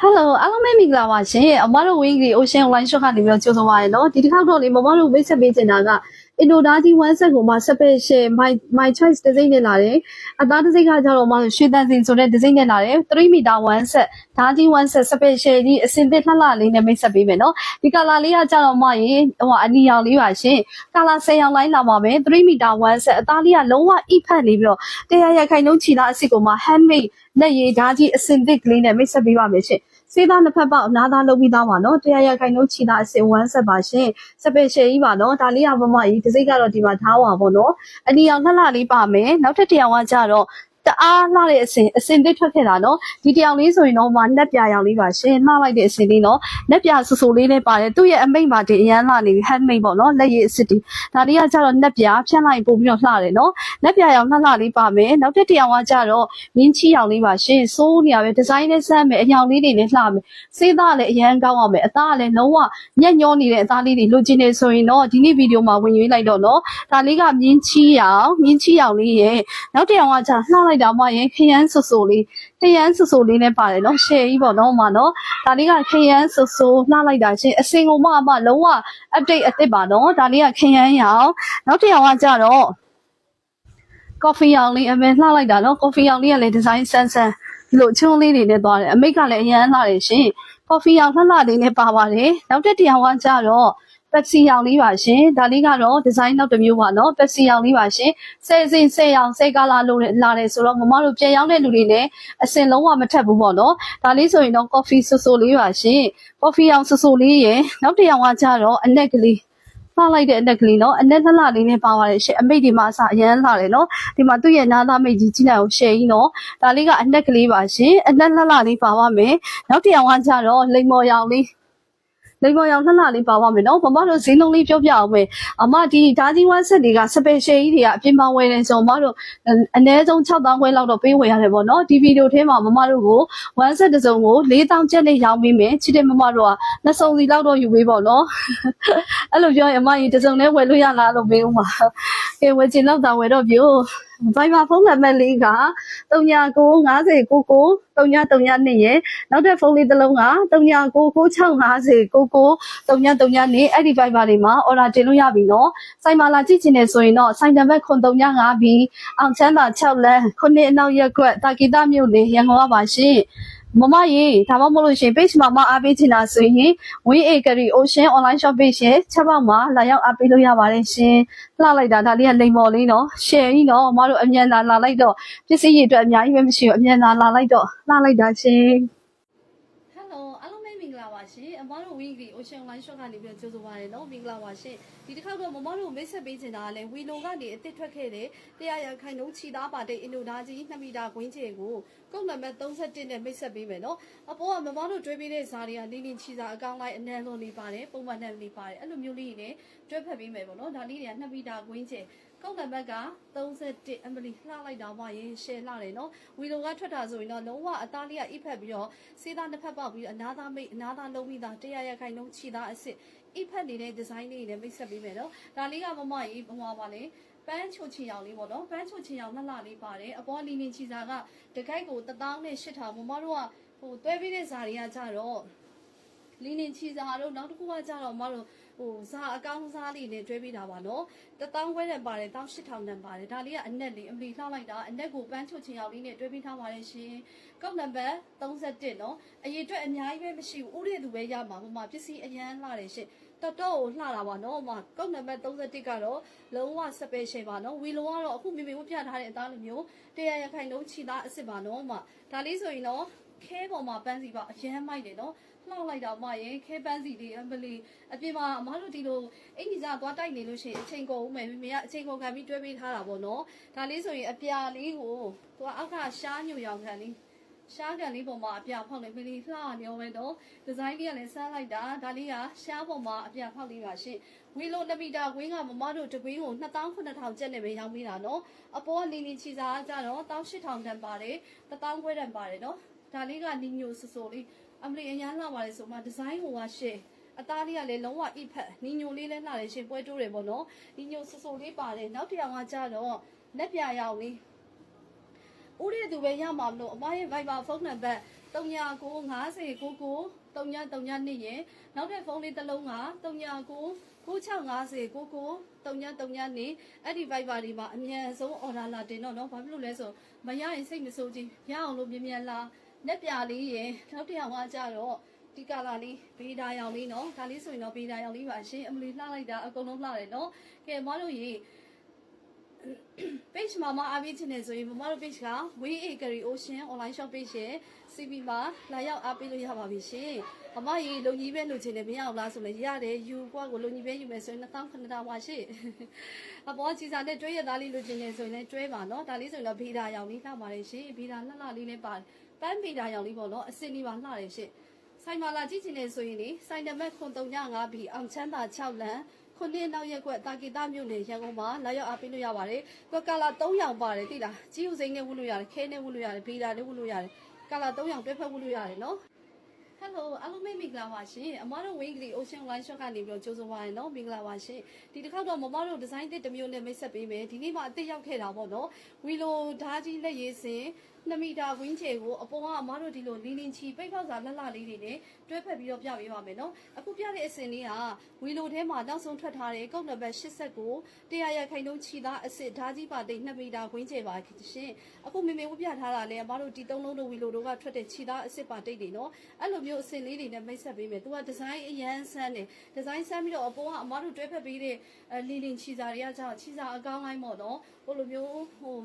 ဟယ်လိုအားလုံးပဲမင်္ဂလာပါရှင်အမတို့ Wing Ocean Online Shop ကနေပြီးတော့ကြိုဆိုပါရနော်ဒီတစ်ခေါက်တော့လေမမတို့မိတ်ဆက်ပေးချင်တာက အင်ဒိုဒါဂျီ1 set ကိုမှ special my my choice ဒီဇိုင်းနဲ့လာတယ်အသားဒီဇိုင်းကကြတော့မှရွှေတန်စင်ဆိုတဲ့ဒီဇိုင်းနဲ့လာတယ်3 meter 1 set ဒါဂျီ1 set special ကြီးအစင်သစ်လှလှလေးနဲ့မိတ်ဆက်ပေးမယ်နော်ဒီ color လေးကကြတော့မှရေဟိုအနီရောင်လေးပါရှင် color 10ရောင်လိုင်းလာပါမယ်3 meter 1 set အသားလေးကလုံးဝအိဖက်နေပြီးတော့တရားရခိုင်နှုန်းချီတာအစ်စ်ကိုမှ handmade လက်ရည်ဓာကြီးအစင်သစ်ကလေးနဲ့မိတ်ဆက်ပေးပါမယ်ရှင် စေးသားနှစ်ဖက်ပေါက်အနားသားလုပ်ပြီးသားပါနော်တရားရခိုင်နှုန်းချီတာအစင်1ဆက်ပါရှင်စပယ်ရှယ်ကြီးပါနော်ဒါလေးကမမကြီးဒီစိတ်ကတော့ဒီမှာထားပါပေါ့နော်အနီအောင်လှလှလေးပါမယ်နောက်ထပ်တစ်ယောက်ကကြတော့ တအားလှတဲ့အစင်အစင်တစ်ထွက်ခဲ့တာနော်ဒီတယောက်လေးဆိုရင်တော့မနှက်ပြရောင်လေးပါရှင်လှလိုက်တဲ့အစင်လေးနော်နှက်ပြဆူဆူလေးနဲ့ပါတယ်သူ့ရဲ့အမိတ်မှာဒီအရန်လှနေပြီ handmade ပေါ့နော်လက်ရည်အစစ်တီဒါလေးကကြတော့နှက်ပြဖြန့်လိုက်ပို့ပြီးတော့လှတယ်နော်နှက်ပြရောင်လှလှလေးပါမယ်နောက်ထပ်တစ်ယောက်ကကြတော့မြင်းချီရောင်လေးပါရှင်စိုးနေရပဲဒီဇိုင်းနဲ့စမ်းမယ်အရောင်လေးတွေနဲ့လှမယ်စေးသားလည်းအရန်ကောင်းအောင်မယ်အသားကလည်းလုံးဝညက်ညောနေတဲ့အသားလေးတွေလိုချင်နေဆိုရင်တော့ဒီနေ့ဗီဒီယိုမှာဝင်ရွေးလိုက်တော့နော်ဒါလေးကမြင်းချီရောင်မြင်းချီရောင်လေးရဲ့နောက်တစ်ယောက်ကကြလှလိုက်တာမှရင်ခရမ်းဆူဆူလေးခရမ်းဆူဆူလေးနဲ့ပါတယ်နော်ရှယ်ကြီးပေါ့နော်မနော်ဒါလေးကခရမ်းဆူဆူလှလိုက်တာချင်းအစင်ကိုမှမှလုံးဝ update အစ်စ်ပါနော်ဒါလေးကခရမ်းရောင်နောက်တစ်ယောက်ကကြတော့ coffee ရောင်လေးအမေလှလိုက်တာနော် coffee ရောင်လေးကလည်း design ဆန်းဆန်းဒီလိုချုံလေးတွေနဲ့သွားတယ်အမိတ်ကလည်းအရန်လှတယ်ရှင် coffee ရောင်လှလှလေးနဲ့ပါပါတယ်နောက်တစ်တရားကကြတော့ Pepsi ရောင်လေးပါရှင်ဒါလေးကတော့ design နောက်တစ်မျိုးပါနော် Pepsi ရောင်လေးပါရှင်ဆယ်စင်ဆယ်ရောင်ဆယ်ကာလာလို့လာတယ်ဆိုတော့မမတို့ပြန်ရောက်တဲ့လူတွေလည်းအစင်လုံးဝမထက်ဘူးပေါ့နော်ဒါလေးဆိုရင်တော့ coffee ဆူဆူလေးပါရှင် coffee ရောင်ဆူဆူလေးရယ်နောက်တစ်ယောက်ကကြတော့အနက်ကလေးလှလိုက်တဲ့အနက်ကလေးနော်အနက်လှလှလေးနဲ့ပါပါတယ်ရှင့်အမိတ်ဒီမှာအစအရန်လှတယ်နော်ဒီမှာသူ့ရဲ့နားသားမိတ်ကြီးကြီးနိုင်အောင်ရှယ်ကြီးနော်ဒါလေးကအနက်ကလေးပါရှင်အနက်လှလှလေးပါပါမယ်နောက်တစ်ယောက်ကကြတော့လိမ္မော်ရောင်လေး လိမ္မော်ရောင်လှလှလေးပါပါမယ်နော်မမတို့ဈေးနှုန်းလေးပြောပြအောင်မယ်အမဒီဓာကြီးဝမ်းဆက်တွေကစပယ်ရှယ်ကြီးတွေကအပြင်ပဝယ်နေဆိုမမတို့အနည်းဆုံး6000ခွဲလောက်တော့ပေးဝယ်ရတယ်ပေါ့နော်ဒီဗီဒီယိုထဲမှာမမတို့ကိုဝမ်းဆက်တစ်စုံကို4000ကျပ်နဲ့ရောင်းပေးမယ်ချစ်တဲ့မမတို့ကနှစ်စုံစီလောက်တော့ယူပေးပေါ့နော်အဲ့လိုပြောရင်အမကြီးတစ်စုံနဲ့ဝယ်လို့ရလားလို့မေးဦးမှာကဲဝယ်ချင်တော့တာဝယ်တော့ပြို့ ဘိုင်ဘာဖုန်းနံပါတ်လေးက399099 3932ရဲ့နောက်ထပ်ဖုန်းလေးတစ်လုံးက39965099 3932အဲ့ဒီဘိုင်ဘာတွေမှာအော်ဒါတင်လို့ရပြီနော်စိုင်မာလာကြည့်ချင်တယ်ဆိုရင်တော့စိုင်နံပါတ်9395ပြီးအောင်ချမ်းသာ6လမ်းခုနှစ်အနောက်ရက်ကွက်တာကီတာမြို့လေရန်ကုန်ကပါရှင် မမရေဒါမှမဟုတ်လို့ရှရင် page မှာမအားပေးချင်တာဆိုရင် Win Acre Ocean online shop page ရဲ့ချက်ပေါက်မှာလာရောက်အားပေးလို့ရပါတယ်ရှင်။လှလိုက်တာဒါလေးကလိမ်မော်လေးနော်။ share ကြီးနော်။မတို့အမြန်သာလာလိုက်တော့ပစ္စည်းတွေအတွက်အများကြီးပဲမရှိဘူးအမြန်သာလာလိုက်တော့လှလိုက်တာရှင်။ Hello အားလုံးပဲမင်္ဂလာပါရှင်။အမ တို့ Weekly Ocean Online Shop ကနေပြီးတော့ကြိုဆိုပါရစေနော်။မင်္ဂလာပါရှင်။ဒီတစ်ခါတော့မမတို့မိတ်ဆက်ပေးချင်တာကလည်း Wilo ကနေအစ်စ်ထွက်ခဲ့တဲ့တရားရခိုင်နှုန်းချီသားပါတဲ့အင်ဒိုဒါကြီး2မီတာကွင်းချေကိုကုတ်နံပါတ်31နဲ့မိတ်ဆက်ပေးမယ်နော်။အပေါ်ကမမတို့တွေးပေးတဲ့ဇာတွေကလင်းလင်းချီစာအကောင့်လိုက်အနံလုံးလေးပါတယ်ပုံမှန်နဲ့လေးပါတယ်အဲ့လိုမျိုးလေးတွေနဲ့တွဲဖက်ပေးမယ်ပေါ့နော်။ဒါလေးတွေက2မီတာကွင်းချေ ကောက်နံပါတ်က31အမလီလှလိုက်တာပါရင်ရှယ်လှတယ်နော်ဝီလိုကထွက်တာဆိုရင်တော့လုံးဝအသားလေးကအိဖက်ပြီးတော့စေးသားနှစ်ဖက်ပေါက်ပြီးတော့အနာသားမိတ်အနာသားလုံးပြီးသားတရားရခိုင်လုံးခြိသားအစ်စ်အိဖက်နေတဲ့ဒီဇိုင်းလေးတွေနဲ့မိတ်ဆက်ပေးမယ်နော်ဒါလေးကမမကြီးဘဝပါလေပန်းချိုချင်ရောင်လေးပေါ့နော်ပန်းချိုချင်ရောင်လှလှလေးပါတယ်အပေါ်လီနင်ချီစာကတကိုက်ကို1000နဲ့8000မမတို့ကဟိုတွဲပြီးတဲ့ဇာတွေကကြတော့လီနင်ချီစာတို့နောက်တစ်ခုကကြတော့မတို့ ဟိုဇာအကောင်းစားလေးနဲ့တွဲပေးတာပါနော်တပေါင်းခွဲနဲ့ပါတယ်18000နဲ့ပါတယ်ဒါလေးကအနက်လေးအမလီလှလိုက်တာအနက်ကိုပန်းချုပ်ချင်ရောက်လေးနဲ့တွဲပေးထားပါတယ်ရှင်ကောက်နံပါတ်31နော်အရေးအတွက်အများကြီးပဲမရှိဘူးဥရည်သူပဲရမှာဟိုမှာပစ္စည်းအရန်လှတယ်ရှင်တော်တော်ကိုလှတာပါနော်ဟိုမှာကောက်နံပါတ်31ကတော့လုံးဝ special ပါနော်ဝီလိုကတော့အခုမိမိဝပြထားတဲ့အသားလိုမျိုးတရားရခိုင်လုံးခြိသားအစ်စ်ပါနော်ဟိုမှာဒါလေးဆိုရင်တော့ခဲပေါ်မှာပန်းစီပါအရန်မိုက်တယ်နော် လှောက်လိုက်တော့မှရင်ခဲပန်းစီလေးအမလီအပြင်မှာအမတို့ဒီလိုအင်ကြီးစားသွားတိုက်နေလို့ရှိရင်အချိန်ကုန်ဦးမယ်မိမိကအချိန်ကုန်ခံပြီးတွဲပေးထားတာပေါ့နော်ဒါလေးဆိုရင်အပြာလေးကိုသူကအောက်ကရှားညိုရောင်ခံလေးရှားကန်လေးပေါ်မှာအပြာဖောက်လေးမိလေးလှနေအောင်ပဲတော့ဒီဇိုင်းလေးကလည်းဆန်းလိုက်တာဒါလေးကရှားပေါ်မှာအပြာဖောက်လေးပါရှင့်ဝီလို2မီတာဝင်းကမမတို့တကွင်းကို2900ကျပ်နဲ့ပဲရောင်းပေးတာနော်အပေါ်ကလီလီချီစာကကြတော့18000တန်ပါတယ်1000ခွဲတန်ပါတယ်နော်ဒါလေးကနီညိုဆူဆူလေး အမလီအရန်လှပါလေဆိုမှဒီဇိုင်းဟိုကရှယ်အသားလေးကလည်းလုံးဝအိဖက်နီညိုလေးလည်းလှတယ်ရှင်ပွဲတိုးတယ်ပေါ့နော်နီညိုဆူဆူလေးပါတယ်နောက်တစ်ယောက်ကကြတော့လက်ပြရောင်လေးဦးရည်သူပဲရမှာမလို့အမရဲ့ Viber ဖုန်းနံပါတ် 3990 99 3932ရင်နောက်ထပ်ဖုန်းလေးတစ်လုံးက39 9650 99 3932အဲ့ဒီ Viber ဒီမှာအမြန်ဆုံး order လာတင်တော့เนาะဘာဖြစ်လို့လဲဆိုမရရင်စိတ်မဆိုးချင်းရအောင်လို့မြန်မြန်လာ လက်ပြလေးရင်နောက်တစ်ယောက်ကကြတော့ဒီကလာလေးဘေးဒါရောင်လေးနော်ဒါလေးဆိုရင်တော့ဘေးဒါရောင်လေးပါရှင်အမလီလှလိုက်တာအကုန်လုံးလှတယ်နော်ကဲမတို့ရေ page မှာမအားပေးချင်တယ်ဆိုရင်မမတို့ page က We Acre Ocean online shop page ရဲ့ CB မှာလာရောက်အားပေးလို့ရပါပြီရှင်။မမရေလုံကြီးပဲလိုချင်တယ်မရအောင်လားဆိုလည်းရတယ်ယူကွာကိုလုံကြီးပဲယူမယ်ဆိုရင်2000ဝါရှိ။အပေါ်ကြီးစားနဲ့တွဲရသားလေးလိုချင်တယ်ဆိုရင်လည်းတွဲပါနော်။ဒါလေးဆိုရင်တော့ဗီဒါရောင်လေးထားပါတယ်ရှင်။ဗီဒါလှလှလေးလည်းပါတယ်။ ပန်းဗီဒါရောင်လေးပေါ့နော်။အစင်လေးပါလှတယ်ရှင်။ဆိုင်မာလာကြည့်ချင်တယ်ဆိုရင်လေဆိုင်နံပါတ်335ဘီအောင်ချမ်းသာ6လမ်းခုနှစ်နောက်ရက်ကွက်တာကီတာမြို့နယ်ရန်ကုန်မှာလာရောက်အားပေးလို့ရပါတယ်။ကွက်ကလာ3ရောင်ပါတယ်သိလား။ကြီးဥစိမ်းနဲ့ဝတ်လို့ရတယ်၊ခဲနဲ့ဝတ်လို့ရတယ်၊ဗီဒါနဲ့ဝတ်လို့ရတယ်။ကာလာ3ရောင်တွဲဖက်ဝတ်လို့ရတယ်နော်။ Hello အားလုံးပဲမင်္ဂလာပါရှင်အမတို့ဝင်းကလေး Ocean Line Shop ကနေပြီးတော့ကြိုးစားပါရနော်မင်္ဂလာပါရှင်ဒီတစ်ခေါက်တော့မမတို့ဒီဇိုင်းတစ်တစ်မျိုးနဲ့မိတ်ဆက်ပေးမယ်ဒီနေ့မှအစ်ရောက်ခဲ့တာပေါ့နော်ဝီလိုဓာကြီးလက်ရည်စင် 2မီတာဝင်းချေကိုအပေါ်ကအမတို့ဒီလိုလင်းလင်းချီပိတ်ဖောက်စာလှလှလေးတွေနဲ့တွဲဖက်ပြီးတော့ပြပေးပါမယ်နော်အခုပြတဲ့အစင်လေးကဝီလိုထဲမှာနောက်ဆုံးထွက်ထားတဲ့ကုတ်နံပါတ်89တရားရခိုင်နှုန်းချီသားအစ်စ်ဓာကြီးပါတိတ်2မီတာဝင်းချေပါရှင်အခုမေမေဝပြထားတာလဲအမတို့ဒီသုံးလုံးတို့ဝီလိုတို့ကထွက်တဲ့ချီသားအစ်စ်ပါတိတ်တွေနော်အဲ့လိုမျိုးအစင်လေးတွေနဲ့မိတ်ဆက်ပေးမယ်သူကဒီဇိုင်းအရန်ဆန်းတယ်ဒီဇိုင်းဆန်းပြီးတော့အပေါ်ကအမတို့တွဲဖက်ပေးတဲ့လီလင်ချီစာတွေကကြောင့်ချီစာအကောင်းလိုက်ပေါ့နော်ဟိုလိုမျိုးဟို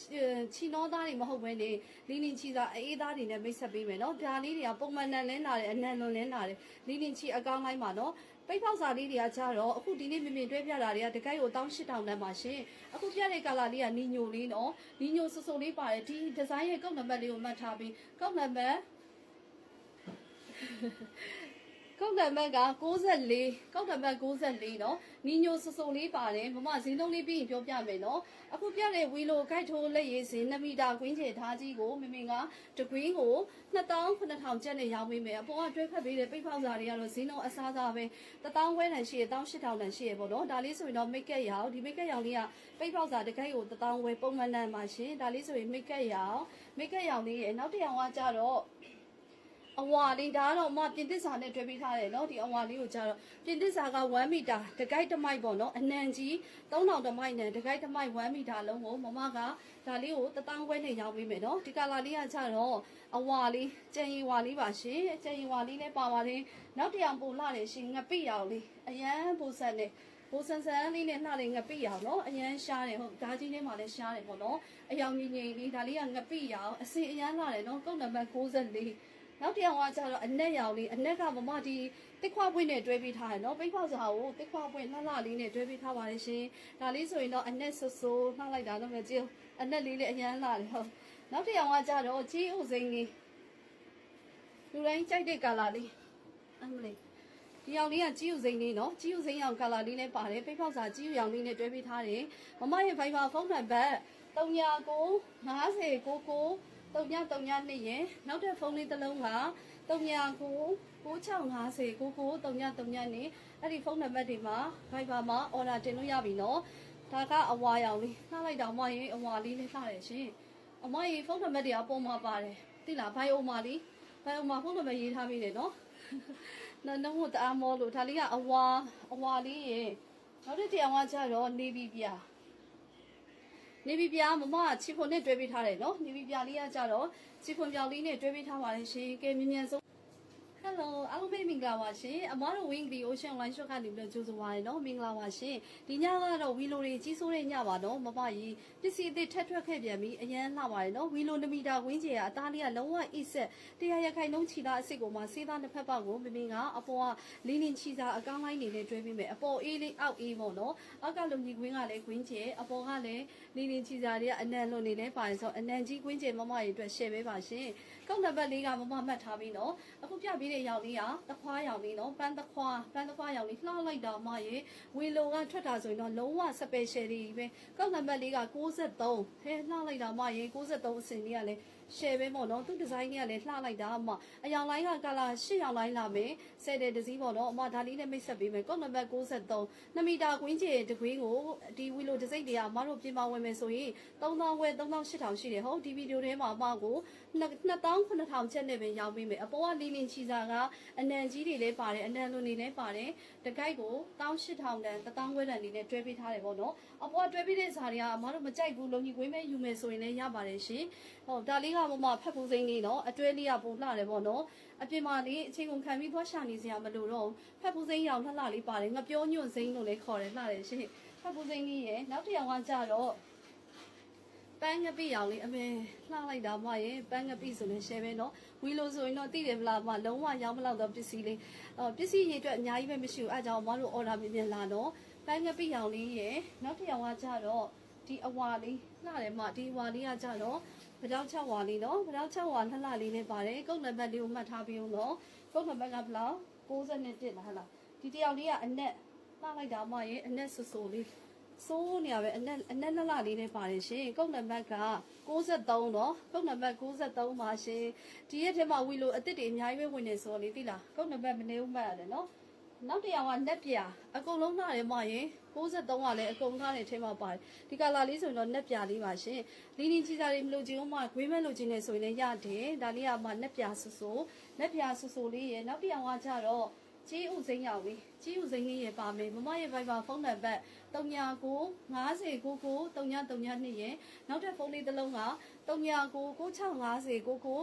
ချီနောသားတွေမဟုတ်ဘဲနေလီလင်ချီစာအေးသားတွေနဲ့မိတ်ဆက်ပေးမယ်နော်ဒါလေးတွေကပုံမှန်နန်လင်းလာတယ်အနံလွန်လင်းလာတယ်လီလင်ချီအကောင်းလိုက်ပါနော်ပိတ်ဖောက်စာလေးတွေကကြတော့အခုဒီနေ့မြင်မြင်တွဲပြတာတွေကတကိုက်ကို18000တန်းပါရှင်အခုပြတဲ့ကာလာလေးကနီညိုလေးနော်နီညိုဆူဆူလေးပါတယ်ဒီဒီဇိုင်းရဲ့ကောက်နံပါတ်လေးကိုမှတ်ထားပြီးကောက်နံပါတ် ကောက်နံပါတ်က64ကောက်နံပါတ်64เนาะနီညိုစစုံလေးပါတယ်မမဈေးလုံးလေးပြီးရင်ပြောပြမယ်เนาะအခုပြတဲ့ဝီလိုဂိုက်ထိုးလက်ရည်စင်2မီတာကွင်းကျယ်ထားကြီးကိုမမင်ကတကွင်းကို2900ကျပ်နဲ့ရောင်းပေးမယ်အပေါ်ကတွဲဖက်ပေးတဲ့ပိတ်ဖောက်စာတွေကတော့ဈေးနှုန်းအစားစားပဲ1000ဝဲတန်ရှိရ18000တန်ရှိရပေါ့เนาะဒါလေးဆိုရင်တော့မိတ်ကပ်ရောင်ဒီမိတ်ကပ်ရောင်လေးကပိတ်ဖောက်စာတစ်ခိုက်ကို1000ဝဲပုံမှန်တန်ပါရှင်ဒါလေးဆိုရင်မိတ်ကပ်ရောင်မိတ်ကပ်ရောင်လေးရဲ့နောက်တစ်ရောင်ကကြတော့ အဝါလေးဒါကတော့မပြင်သစ်စာနဲ့တွဲပေးထားတယ်နော်ဒီအဝါလေးကိုကြတော့ပြင်သစ်စာက1မီတာတကိုက်တမိုက်ပေါ့နော်အနံကြီး3000တမိုက်နဲ့တကိုက်တမိုက်1မီတာလုံးကိုမမကဒါလေးကိုတပေါင်းခွဲနဲ့ရောင်းပေးမယ်နော်ဒီကလာလေးကကြတော့အဝါလေးကြံရီဝါလေးပါရှင်ကြံရီဝါလေးလည်းပါပါတယ်နောက်တစ်ယောင်ပိုလှတယ်ရှင်ငပိရောင်လေးအရန်ပိုဆက်နေဟိုဆန်ဆန်လေးနဲ့နှာလေးငပိရောင်နော်အရန်ရှားတယ်ဟုတ်ဓာကြီးလေးမှလည်းရှားတယ်ပေါ့နော်အယောင်ကြီးကြီးလေးဒါလေးကငပိရောင်အစင်အရန်လာတယ်နော်ကုတ်နံပါတ်64 နောက်တစ်ယောက်ကကျတော့အနက်ရောင်လေးအနက်ကမမဒီတစ်ခွပွင့်နဲ့တွဲပေးထားတယ်နော်ပိတ်ဖောက်စာကိုတစ်ခွပွင့်လှလှလေးနဲ့တွဲပေးထားပါတယ်ရှင်ဒါလေးဆိုရင်တော့အနက်ဆူဆူနှောက်လိုက်တာတော့မကြည့်အနက်လေးလည်းအရန်လာတယ်ဟုတ်နောက်တစ်ယောက်ကကျတော့ကြီးဥစိန်လေးလူတိုင်းကြိုက်တဲ့ကာလာလေးအမလေးဒီရောင်လေးကကြီးဥစိန်လေးနော်ကြီးဥစိန်ရောင်ကာလာလေးလည်းပါတယ်ပိတ်ဖောက်စာကြီးဥရောင်လေးနဲ့တွဲပေးထားတယ်မမရဲ့ Viber ဖုန်းနံပါတ်399099 3932ရင်နောက်ထပ်ဖုန်းလေးတစ်လုံးက399650 993939နဲ့အဲ့ဒီဖုန်းနံပါတ်တွေမှာ Viber မှာ order တင်လို့ရပြီနော်ဒါကအဝါရောင်လေးနှားလိုက်တော့မရင်အဝါလေးလေးလှတယ်ရှင်အမရေဖုန်းနံပါတ်တွေအပေါ်မှာပါတယ်သိလားဘိုင်အိုမာလေးဘိုင်အိုမာဖုန်းနံပါတ်ရေးထားပြီးတယ်နော်နော်နှုတ်တအားမောလို့ဒါလေးကအဝါအဝါလေးရေနောက်တစ်တရားကကြတော့နေပြီပြ နေပြီပြမမချီဖွန်နဲ့တွဲပေးထားတယ်နော်နေပြီပြလေးကကြတော့ချီဖွန်ပြောင်လေးနဲ့တွဲပေးထားပါတယ်ရှင်ကဲမြင်မြန်ဆုံး Hello အားလုံးပဲမင်္ဂလာပါရှင်အမားတို့ Wing the Ocean Line Shop ကနေပြီးတော့ကြိုးစားပါရနော်မင်္ဂလာပါရှင်ဒီညကတော့ဝီလိုတွေကြီးစိုးတဲ့ညပါနော်မမကြီးပစ္စည်းအသစ်ထက်ထွက်ခဲ့ပြန်ပြီးအရန်လှပါတယ်နော်ဝီလို2မီတာဝင်းကျယ်ကအသားလေးကလုံးဝအိဆက်တရားရခိုင်နှုန်းချီသားအစ်စ်ကိုမှစေးသားတစ်ဖက်ပေါက်ကိုမမင်ကအပေါ်ကလင်းလင်းချီသားအကောင်းလိုက်နေနဲ့တွဲပြီးမယ်အပေါ်အေးလေးအောက်အေးပေါ့နော်အောက်ကလုံကြီးကွင်းကလည်းကွင်းကျယ်အပေါ်ကလည်းလင်းလင်းချီသားတွေကအနံလွန်နေလဲပါတယ်ဆိုအနံကြီးကွင်းကျယ်မမကြီးအတွက် share ပေးပါရှင် ကောက်နံပါတ်လေးကမမမှတ်ထားပြီးနော်အခုပြပေးတဲ့ရောင်လေးကတခွားရောင်လေးနော်ပန်းတခွားပန်းတခွားရောင်လေးလှလိုက်တာမရေဝီလိုကထွက်တာဆိုရင်တော့လုံးဝ special တွေပဲကောက်နံပါတ်လေးက63ဟဲလှလိုက်တာမရေ63အစင်လေးကလည်း share ပဲပေါ့နော်သူဒီဇိုင်းလေးကလည်းလှလိုက်တာအမအယောင်လိုင်းကကလာ8ယောင်လိုင်းလာမယ်10တဲ့ဒီဇီးပေါ့နော်အမဒါလေးနဲ့မိတ်ဆက်ပေးမယ်ကောက်နံပါတ်63 2မီတာကွင်းကျတကွင်းကိုဒီဝီလိုဒီဇိုင်းတွေကအမတို့ပြင်ပဝင်မယ်ဆိုရင်3000ဝဲ3800ရှိတယ်ဟုတ်ဒီဗီဒီယိုထဲမှာအမကို2900ချက်နဲ့ပဲရောင်းပေးမယ်အပေါ်ကလင်းလင်းချီစာကအနံကြီးတွေလည်းပါတယ်အနံလွန်တွေလည်းပါတယ်တကိုက်ကို18000တန်1000ဝဲတန်နေနဲ့တွဲပေးထားတယ်ပေါ့နော်အပေါ်ကတွဲပေးတဲ့စာတွေကအမတို့မကြိုက်ဘူးလုံကြီးကွင်းမဲ့ယူမယ်ဆိုရင်လည်းရပါတယ်ရှင်ဟုတ်ဒါလေးကမမဖက်ဖူးစိမ့်လေးနော်အတွဲလေးကပုံလှတယ်ပေါ့နော်အပြင်မှာလေးအချိန်ကုန်ခံပြီးသွားရှာနေစရာမလိုတော့ဖက်ဖူးစိမ့်ရောင်လှလှလေးပါတယ်ငပြောညွန့်စိမ့်လို့လည်းခေါ်တယ်လှတယ်ရှင်ဖက်ဖူးစိမ့်လေးရယ်နောက်တစ်ယောက်ကကြတော့ပန်းငပိရောင်လေးအမေလှလိုက်တာမရဲ့ပန်းငပိဆိုလည်း share ပဲเนาะဝီလိုဆိုရင်တော့သိတယ်မလားမလုံးဝရောင်းမလောက်တော့ပစ္စည်းလေးအော်ပစ္စည်းရေးအတွက်အများကြီးပဲမရှိဘူးအဲကြောင့်မတို့ order မြန်မြန်လာတော့ပန်းငပိရောင်လေးရယ်နောက်တစ်ယောက်ကကြတော့ဒီအဝါလေးလှတယ်မဒီအဝါလေးကကြတော့ မကြောက်ချက်ဝါလေးနော်မကြောက်ချက်ဝါလှလှလေးနဲ့ပါတယ်ကုတ်နံပါတ်လေးကိုမှတ်ထားပြီးအောင်နော်ကုတ်နံပါတ်ကဘယ်လောက်61လားဟလားဒီတယောက်လေးကအနက်ပါလိုက်တာမရဲ့အနက်ဆူဆူလေးစိုးနေရပဲအနက်အနက်လှလှလေးနဲ့ပါတယ်ရှင်ကုတ်နံပါတ်က63နော်ကုတ်နံပါတ်63ပါရှင်ဒီရက်ထဲမှာဝီလိုအစ်စ်တွေအများကြီးပဲဝင်နေစော်လေးသိလားကုတ်နံပါတ်မနေဦးမှတ်ရတယ်နော် နောက်တစ်ယောက်ကနက်ပြအကုန်လုံးလှတယ်မရင်63ကလည်းအကုန်လှတဲ့ထဲမှာပါတယ်ဒီကလာလေးဆိုရင်တော့နက်ပြလေးပါရှင်လီနီချီစာတွေမလို့ချင်းဦးမဂွေးမဲ့လို့ချင်းနေဆိုရင်လည်းရတယ်ဒါလေးကမှနက်ပြဆူဆူနက်ပြဆူဆူလေးရယ်နောက်တစ်ယောက်ကကြတော့ကြီးဥစိမ့်ရောက်ပြီကြီးဥစိမ့်လေးရပါမယ်မမရဲ့ Viber ဖုန်းနံပါတ်39 9099 3932ရယ်နောက်ထပ်ဖုန်းလေးတစ်လုံးက39 399960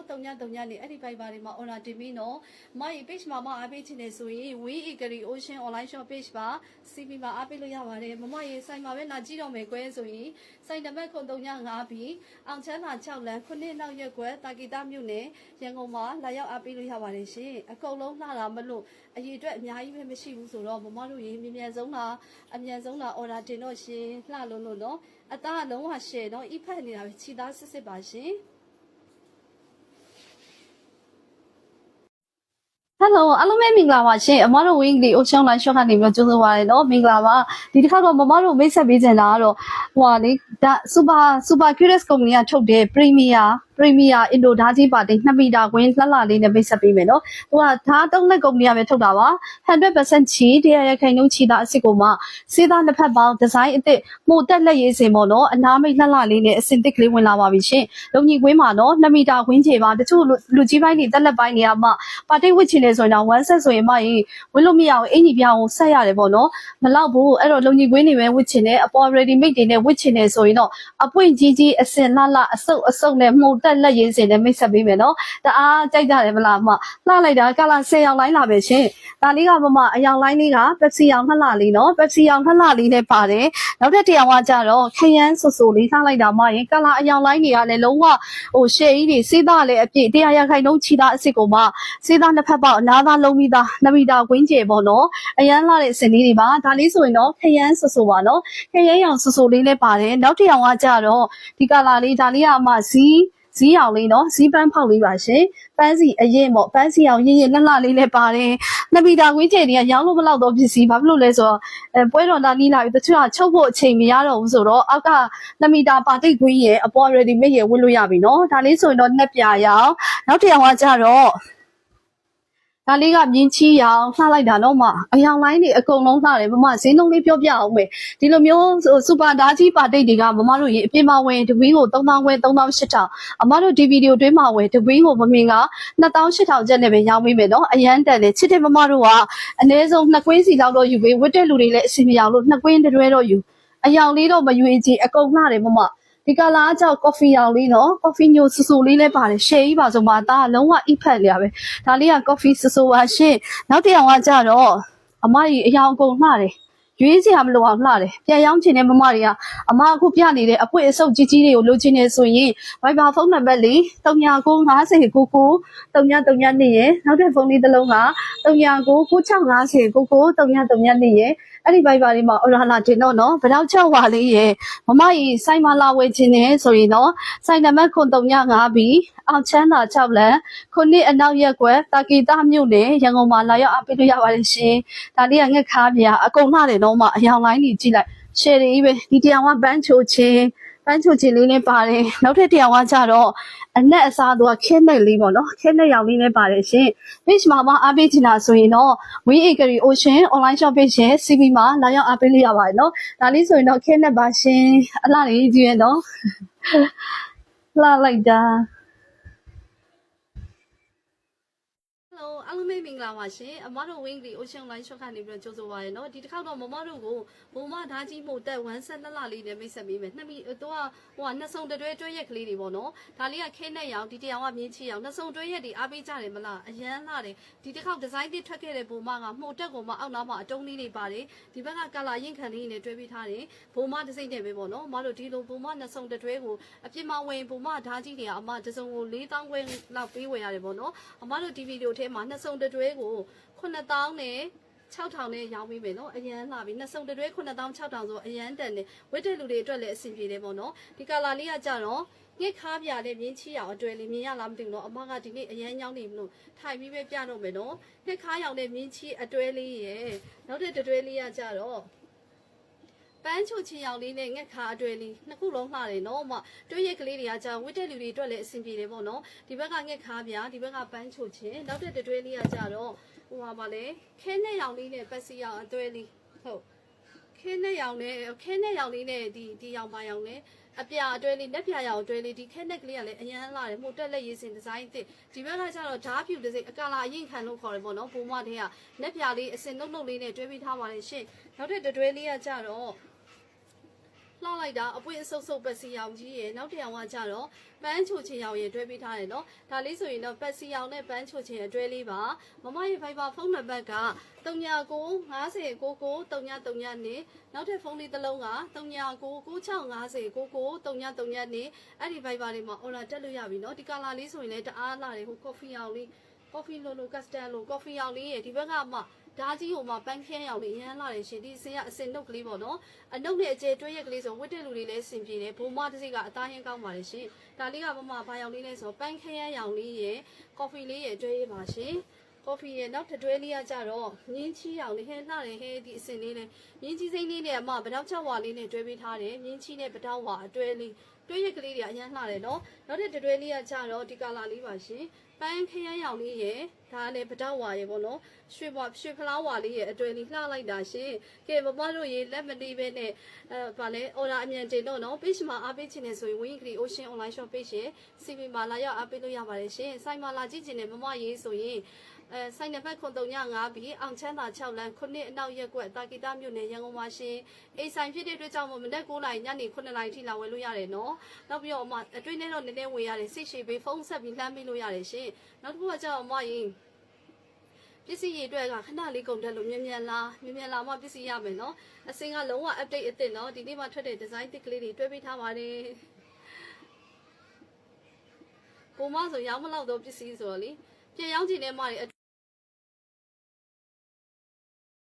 9939နဲ့အဲ့ဒီ Viber တွေမှာ order တင်ပြီးနော်။မိုင် page မှာမှအားပေးချင်တယ်ဆိုရင် We Eagery Ocean Online Shop page မှာ CV မှာအားပေးလို့ရပါတယ်။မမရေဆိုင်မှာပဲလာကြည့်တော့မယ်ကွယ်ဆိုရင်ဆိုင်နံပါတ်9395ပြီးအောင်ချမ်းသာ6လမ်း9နောက်ရက်ကွယ်တာကီတာမြို့နယ်ရန်ကုန်မှာလာရောက်အားပေးလို့ရပါတယ်ရှင်။အကုန်လုံးလှတာမလို့အရေးအတွက်အများကြီးပဲမရှိဘူးဆိုတော့မမတို့ရေမြင်မြန်ဆုံးလာအမြန်ဆုံးလာ order တင်တော့ရှင်လှလို့လို့နော်။အသားလုံးဝရှယ်နော်။ဤဖက်နေတာပဲခြေသားစစ်စစ်ပါရှင် Hello အားလုံးပဲမင်္ဂလာပါရှင်အမတို့ wing လေး ocean line shot ကနေပြီးတော့ကြိုးစားပါရနော်မင်္ဂလာပါဒီတစ်ခါတော့မမတို့မိတ်ဆက်ပေးချင်တာကတော့ဟိုဟာလေဒါ super super curious company ကထုတ်တဲ့ premier premier indo ဓာကြီးပါတိ2မီတာကွင်းလှလှလေးနဲ့မိတ်ဆက်ပေးမယ်နော်ဟိုကဓာတုံးလက်ကုမ္ပဏီကပဲထုတ်တာပါ100%ချီတရားရခိုင်နှုန်းချီတာအစ်စ်ကိုမှစေးသားနှစ်ဖက်ပေါင်းဒီဇိုင်းအစ်စ်မှုတက်လက်ရေးစင်ပေါ့နော်အနားမိတ်လှလှလေးနဲ့အစင်တစ်ကလေးဝင်လာပါပြီရှင်လုံကြီးကွင်းမှာနော်2မီတာကွင်းချေပါတချို့လူလူကြီးပိုင်းတွေတက်လက်ပိုင်းတွေကမှပါတိတ်ဝစ်ချင်နေဆိုရင်တော့1 set ဆိုရင်မှရင်ဝစ်လို့မရအောင်အင်ကြီးပြောင်းအောင်ဆက်ရတယ်ပေါ့နော်မလောက်ဘူးအဲ့တော့လုံကြီးကွင်းနေပဲဝစ်ချင်တယ်အပေါ် ready made တွေနဲ့ဝစ်ချင်တယ်ဆိုရင်တော့အပွင့်ကြီးကြီးအစင်လှလှအဆုပ်အဆုပ်နဲ့မှုတက်လက်ရေးစင်နဲ့မိတ်ဆက်ပေးမယ်နော်တအားကြိုက်ကြတယ်မလားမလှလိုက်တာကလာ10ရောင်လိုင်းလာပဲရှင်ဒါလေးကမမအယောင်လိုင်းလေးက Pepsi ရောင်လှလှလေးနော် Pepsi ရောင်လှလှလေးနဲ့ပါတယ်နောက်ထပ်တစ်ယောက်ကကြတော့ခရမ်းဆူဆူလေးလှလိုက်တာမှရင်ကလာအယောင်လိုင်းတွေကလည်းလုံးဝဟိုရှယ်ကြီးတွေစေးသားလည်းအပြည့်တရားရခိုင်နှုန်းချီတာအစ်စ်ကိုမှစေးသားနှစ်ဖက်ပေါက်အနာသားလုံးပြီးသားနမီတာကွင်းကျပေါ့နော်အရန်လာတဲ့စင်လေးတွေပါဒါလေးဆိုရင်တော့ခရမ်းဆူဆူပါနော်ခရမ်းရောင်ဆူဆူလေးလည်းပါတယ်နောက်တစ်ယောက်ကကြတော့ဒီကလာလေးဒါလေးကအမှဇီး ဇီးအောင်လေးနော်ဇီးပန်းဖောက်လေးပါရှင်ပန်းစီအရင်ပေါ့ပန်းစီအောင်ရင်းရင်းလှလှလေးလည်းပါတယ်နမီတာကွင်းကျတွေကရောင်းလို့မလောက်တော့ပစ္စည်းဘာဖြစ်လို့လဲဆိုတော့အဲပွဲတော်သားနီးလာပြီတချို့ကချုပ်ဖို့အချိန်မရတော့ဘူးဆိုတော့အောက်ကနမီတာပါတိတ်ကွင်းရဲ့အပေါ် ready made ရဲ့ဝတ်လို့ရပြီနော်ဒါလေးဆိုရင်တော့နှစ်ပြာရောင်နောက်တစ်ယောက်ကကြတော့ ဒါလေးကမြင်းချီရောင်လှလိုက်တာတော့မှအယောင်လိုင်းတွေအကုန်လုံးလှတယ်မမဈေးနှုန်းလေးပြောပြအောင်မယ်ဒီလိုမျိုးစူပါဓာကြီးပါတိတ်တွေကမမတို့ရေအပြင်မှာဝင်တကွင်းကို3000ဝဲ3800အမတို့ဒီဗီဒီယိုတွင်းမှာဝင်တကွင်းကိုမမင်က2800ကျပ်နဲ့ပဲရောင်းပေးမယ်နော်အရန်တက်လေချစ်တဲ့မမတို့ကအနည်းဆုံးနှစ်ကွင်းစီလောက်တော့ယူပေးဝတ်တဲ့လူတွေလည်းအစီအမရောင်လို့နှစ်ကွင်းတစ်တွဲတော့ယူအယောင်လေးတော့မယူရင်ကြီးအကုန်လှတယ်မမ ဒီကလာကြောက်ကော်ဖီရောင်လေးနော်ကော်ဖီညိုဆူဆူလေးလည်းပါတယ်ရှယ်ကြီးပါဆိုမှဒါကလုံးဝအိဖက်လေရပဲဒါလေးကကော်ဖီဆူဆူပါရှင့်နောက်တစ်ယောက်ကကြတော့အမကြီးအယောင်အကုန်လှတယ်ရွေးစရာမလိုအောင်လှတယ်ပြန်ရောင်းချင်တဲ့မမတွေကအမအခုပြနေတဲ့အပွင့်အဆုပ်ကြီးကြီးတွေကိုလိုချင်နေဆိုရင် Viber ဖုန်းနံပါတ်လေး399509 3939နဲ့ရယ်နောက်တဲ့ဖုန်းလေးတစ်လုံးက399650993939နဲ့ရယ် အဲ့ဒီ Viber လေးမှာ order လာတင်တော့နော်ဗရောက်ချက်ဝါလေးရယ်မမကြီးစိုက်မလာဝယ်ခြင်းနဲ့ဆိုရင်တော့စိုက်နံပါတ်9395ပြီးအောင်ချမ်းသာ6လမ်းခုနှစ်အနောက်ရက်ကွယ်တာကီတာမြို့နယ်ရန်ကုန်မှာလာရောက်အပေးလို့ရပါတယ်ရှင်ဒါလေးကငှက်ခါပြအကုန်လှတယ်တော့မှအယောင်လိုင်းကြီးကြည့်လိုက်ရှယ်တွေကြီးပဲဒီတရားကဘန်းချိုချင်း ပန်းချိုချင်လေးနဲ့ပါတယ်နောက်ထပ်တစ်ယောက်ကကြတော့အနက်အစားသူကခင်းနဲ့လေးပေါ့နော်ခင်းနဲ့ရောင်လေးနဲ့ပါတယ်ရှင် page မှာမအားပေးချင်တာဆိုရင်တော့ Win Acre Ocean online shop page ရဲ့ CB မှာလာရောက်အားပေးလို့ရပါတယ်နော်ဒါလေးဆိုရင်တော့ခင်းနဲ့ပါရှင်အလှလေးကြည့်ရနော်လှလိုက်တာ အားလုံးပဲမင်္ဂလာပါရှင်အမတို့ Wing ဒီ Ocean Line Shop ကနေပြီးတော့ကြိုဆိုပါရနော်ဒီတစ်ခေါက်တော့မမတို့ကိုဘုံမဓာကြီးမို့တက်ဝမ်းဆက်လက်လာလေးနဲ့မိတ်ဆက်ပေးမယ်နှစ်မိတော့ဟိုကနှစ်ဆုံတွဲတွဲရက်ကလေးတွေပေါ့နော်ဒါလေးကခဲနဲ့ရောင်ဒီတရောင်ကမြင်းချီရောင်နှစ်ဆုံတွဲရက်တွေအားပေးကြတယ်မလားအရန်လာတယ်ဒီတစ်ခေါက်ဒီဇိုင်းတစ်ထွက်ခဲ့တဲ့ဘုံမကမှုတ်တက်ကိုမှအောက်နားမှာအတုံးလေးတွေပါတယ်ဒီဘက်ကကလာရင်ခံလေးနဲ့တွဲပေးထားတယ်ဘုံမတစ်စိမ့်နဲ့ပဲပေါ့နော်မတို့ဒီလိုဘုံမနှစ်ဆုံတွဲကိုအပြစ်မဝင်ဘုံမဓာကြီးတွေကအမတစ်စုံကို၄တောင်းခွဲလောက်ပေးဝယ်ရတယ်ပေါ့နော်အမတို့ဒီဗီဒီယိုထဲမှာနှစ်ဆုံတွဲကို9000နဲ့6000နဲ့ရောင်းပေးမယ်နော်အရန်လာပြီနှစ်စုံတွဲ9000 6000ဆိုအရန်တန်တယ်ဝတ်တဲ့လူတွေအတွက်လည်းအဆင်ပြေတယ်ပေါ့နော်ဒီကာလာလေးကကြတော့ငှက်ခါပြတဲ့မြင်းချီအောင်အတွဲလေးမြင်ရလားမသိဘူးနော်အမကဒီနေ့အရန်ညောင်းနေမလို့ထိုင်ပြီးပဲပြတော့မယ်နော်ငှက်ခါရောင်တဲ့မြင်းချီအတွဲလေးရယ်နောက်တဲ့တွဲလေးကကြတော့ ပန်းချိုချင်ရောင်လေးနဲ့ငှက်ခါအတွဲလေးနှစ်ခုလုံးလှတယ်နော်အမတွဲရက်ကလေးတွေကကြာဝစ်တဲ့လူတွေအတွက်လည်းအဆင်ပြေတယ်ပေါ့နော်ဒီဘက်ကငှက်ခါပြဒီဘက်ကပန်းချိုချင်နောက်တဲ့တွဲလေးကကြာတော့ဟိုပါပါလေခဲနဲ့ရောင်လေးနဲ့ပတ်စီရောင်အတွဲလေးဟုတ်ခဲနဲ့ရောင်နဲ့ခဲနဲ့ရောင်လေးနဲ့ဒီဒီရောင်ပါရောင်နဲ့အပြာအတွဲလေးလက်ပြရောင်အတွဲလေးဒီခဲနက်ကလေးကလည်းအရန်လာတယ်မှုတက်လက်ရေးစင်ဒီဇိုင်းတစ်ဒီဘက်ကကျတော့ဓာဖြူတစ်စိတ်အကလာအရင်ခံလို့ခေါ်တယ်ပေါ့နော်ပုံမတဲ့ကလက်ပြလေးအစင်နှုတ်နှုတ်လေးနဲ့တွဲပြီးထားပါလေရှင့်နောက်တဲ့တွဲလေးကကျတော့ လှလိုက်တာအပွင့်အဆုပ်ဆုပ်ပက်စီရောင်ကြီးရယ်နောက်တစ်ယောက်ကကြတော့ပန်းချိုချင်ရောင်ရယ်တွဲပေးထားတယ်နော်ဒါလေးဆိုရင်တော့ပက်စီရောင်နဲ့ပန်းချိုချင်အတွဲလေးပါမမရဲ့ Viber ဖုန်းနံပါတ်က3990993939နဲ့နောက်ထပ်ဖုန်းလေးတစ်လုံးက399650993939နဲ့အဲ့ဒီ Viber တွေမှာ order တက်လို့ရပြီနော်ဒီ color လေးဆိုရင်လည်းတအားလာတယ်ဟို coffee ရောင်လေး coffee လိုလို custard လို coffee ရောင်လေးရယ်ဒီဘက်ကမှ ဒါကြီးဟိုမှာပန်းခင်းရောင်လေးရမ်းလာတယ်ရှင်ဒီအစင်ကအစင်နှုတ်ကလေးပေါ့နော်အနှုတ်နဲ့အကျဲတွဲရက်ကလေးဆိုဝတ်တဲ့လူတွေလည်းစင်ပြေတယ်ဘုံမတစ်စိတ်ကအသားဟင်းကောင်းပါလေရှင်ဒါလေးကမမဘာရောင်လေးလဲဆိုပန်းခင်းရောင်လေးရယ် coffee လေးရယ်တွဲရပါရှင် coffee ရဲ့နောက်တစ်တွဲလေးကကြတော့ငင်းချီရောင်လေးဟဲလှတယ်ဟဲဒီအစင်လေးနဲ့ငင်းချီစိမ့်လေးနဲ့အမဗတောက်ချဝါလေးနဲ့တွဲပေးထားတယ်ငင်းချီနဲ့ဗတောက်ဝါအတွဲလေး တွဲရက်ကလေးတွေအရင်လှတယ်နော်နောက်တစ်တွဲလေးကကြတော့ဒီကာလာလေးပါရှင်ပန်းခရမ်းရောင်လေးရယ်ဒါလည်းဗတောက်ဝါရယ်ပေါ့နော်ရွှေဘွားရွှေဖလားဝါလေးရယ်အတွဲလေးလှလိုက်တာရှင်ကဲမမတို့ရေလက်မတီးပဲနဲ့အဲဗာလဲ order အမြန်တင်တော့နော် page မှာအားပေးချင်နေဆိုရင် win key ocean online shop page ရယ် CB မှာလာရောက်အားပေးလို့ရပါတယ်ရှင်ဆိုင်မှာလာကြည့်ချင်တယ်မမရေးဆိုရင် အဲဆိုင်နံပါတ်9395ပြီးအောင်ချမ်းသာ6လမ်းခုနှစ်အနောက်ရက်ကွက်တာဂီတာမြို့နယ်ရန်ကုန်မှာရှင်အိမ်ဆိုင်ဖြစ်တဲ့အတွက်ကြောင့်မို့မနက်9:00နာရီညနေ9:00နာရီထိလာဝယ်လို့ရတယ်နော်နောက်ပြီးတော့အမအတွင်းထဲတော့နည်းနည်းဝယ်ရတယ်စိတ်ရှည်ပေးဖုန်းဆက်ပြီးလှမ်းပေးလို့ရတယ်ရှင်နောက်တစ်ခုကကျတော့အမရင်ပစ္စည်းရည်အတွက်ကခဏလေးကုန်တက်လို့မြန်မြန်လာမြန်မြန်လာမှပစ္စည်းရမယ်နော်အစင်ကလုံးဝ update အစ်စ်နော်ဒီနေ့မှထွက်တဲ့ design တစ်ကလေးတွေတွဲပေးထားပါတယ်ပုံမဆိုရောင်းမလောက်တော့ပစ္စည်းဆိုတော့လေပြန်ရောင်းချင်တဲ့မတွေ